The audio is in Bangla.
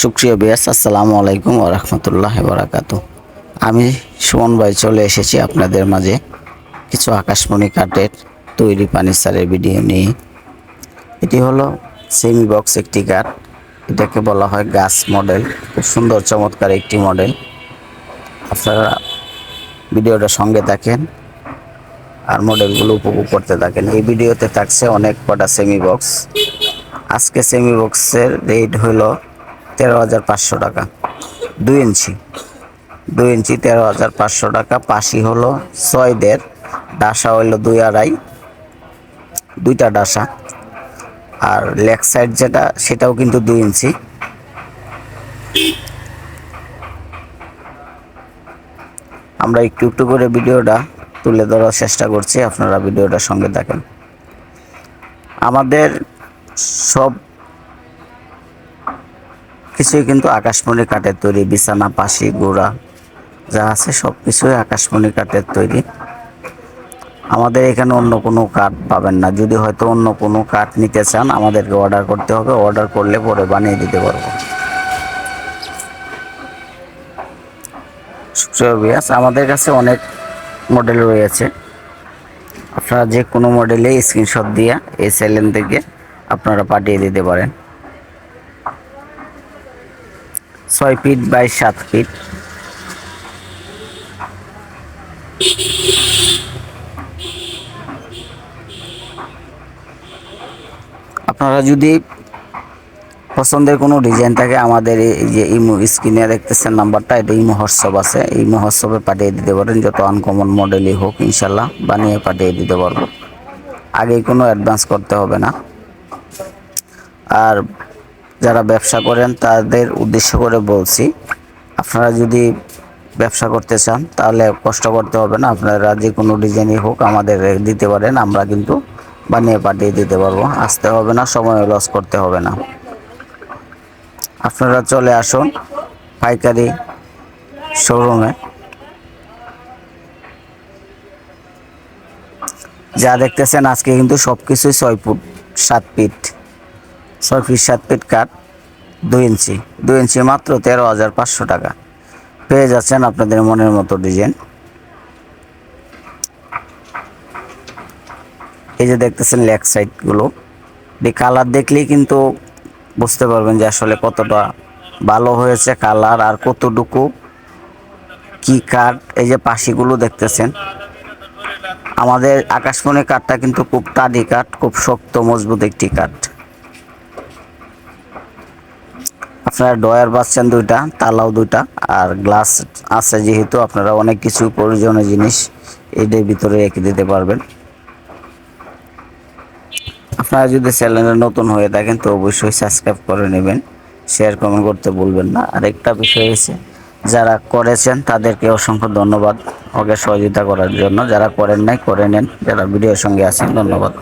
সুপ্রিয় বিয়াস আসসালামু আলাইকুম ওরহমতুল্লাহ বারাকাত আমি সুমন ভাই চলে এসেছি আপনাদের মাঝে কিছু আকাশমণি কাঠের তৈরি ফার্নিচারের ভিডিও নিয়ে। এটি হলো সেমি বক্স একটি কাঠ। এটাকে বলা হয় গাছ মডেল। খুব সুন্দর, চমৎকার একটি মডেল। আপনারা ভিডিওটা সঙ্গে থাকেন আর মডেলগুলো উপভোগ করতে থাকেন। এই ভিডিওতে থাকছে অনেক কটা সেমি বক্স আজকে সেমি বক্সের রেট হলো তেরো হাজার পাঁচশো টাকা। দুই ইঞ্চি। দুই ইঞ্চি, তেরো হাজার পাঁচশো টাকা। পাশি হলো ছয় দেড়, ডাসা হইল দুই আড়াই। দুইটা ডাসা। আর লেগ সাইড যেটা, সেটাও কিন্তু দুই ইঞ্চি। আমরা একটু একটু করে ভিডিওটা তুলে ধরার চেষ্টা করছি, আপনারা ভিডিওটার সঙ্গে থাকেন। আমাদের সব কিছুই কিন্তু আকাশমণি কাঠের তৈরি, বিছানা, পাশি, গোড়া, যা আছে সব কিছুই আকাশমণি কাঠের তৈরি। আমাদের এখানে অন্য কোনো কাঠ পাবেন না। যদি হয়তো অন্য কোনো কাঠ নিতে চান, আমাদেরকে অর্ডার করতে হবে। অর্ডার করলে পরে বানিয়ে দিতে পারব। আমাদের কাছে অনেক মডেল রয়েছে। আপনারা যে কোনো মডেলে স্ক্রিনশট দিয়ে এই চ্যানেল থেকে আপনারা পাঠিয়ে দিতে পারেন। ছয় ফিট বাই সাত ফিট। আপনারা যদি পছন্দের কোনো ডিজাইন থাকে, আমাদের এই যে ইমো স্ক্রিনে দেখতেছেন নাম্বারটা, এটা ইমো হোয়াটসঅ্যাপ আছে। ইমো হোয়াটসঅ্যাপে পাঠিয়ে দিতে পারেন, যত আনকমন মডেলই হোক ইনশাল্লাহ বানিয়ে পাঠিয়ে দিতে পারব। আগে কোনো অ্যাডভান্স করতে হবে না। আর যারা ব্যবসা করেন, তাদের উদ্দেশ্য করে বলছি, আপনারা যদি ব্যবসা করতে চান, তাহলে কষ্ট করতে হবে না। আপনারা যে কোনো ডিজাইনই হোক আমাদের দিতে পারেন, আমরা কিন্তু বানিয়ে পাঠিয়ে দিতে পারব। আসতে হবে না, সময় লস করতে হবে না। আপনারা চলে আসুন পাইকারি শোরুমে। যা দেখতেছেন, আজকে কিন্তু সব কিছুই ছয় ফুট, সাত ফিট। ছয় ফিট সাত ফিট কাঠ, দুই ইঞ্চি। দুই ইঞ্চি মাত্র তেরো হাজার পাঁচশো টাকা। পেয়ে যাচ্ছেন আপনাদের মনের মতো ডিজাইন। এই যে দেখতেছেন লেগ সাইডগুলো। এই কালার দেখলেই কিন্তু বুঝতে পারবেন যে আসলে কতটা ভালো হয়েছে কালার আর কতটুকু কি কাঠ। এই যে পাশিগুলো দেখতেছেন। আমাদের আকাশমণি কাঠটা কিন্তু খুব টাডি কাঠ, খুব শক্ত, মজবুত একটি কাঠ। আপনারা ডয়ার পাচ্ছেন দুইটা, তালাও দুইটা, আর গ্লাস আছে যেহেতু আপনারা অনেক কিছু প্রয়োজনীয় জিনিস এদের ভিতরে রেখে দিতে পারবেন। আপনারা যদি চ্যানেলে নতুন হয়ে থাকেন তো অবশ্যই সাবস্ক্রাইব করে নেবেন, শেয়ার কমেন্ট করতে ভুলবেন না। আর একটা বিষয় হয়েছে যারা করেছেন তাদেরকে অসংখ্য ধন্যবাদ, ওকে সহযোগিতা করার জন্য। যারা করেন নাই, করে নেন। যারা ভিডিওর সঙ্গে আছেন, ধন্যবাদ।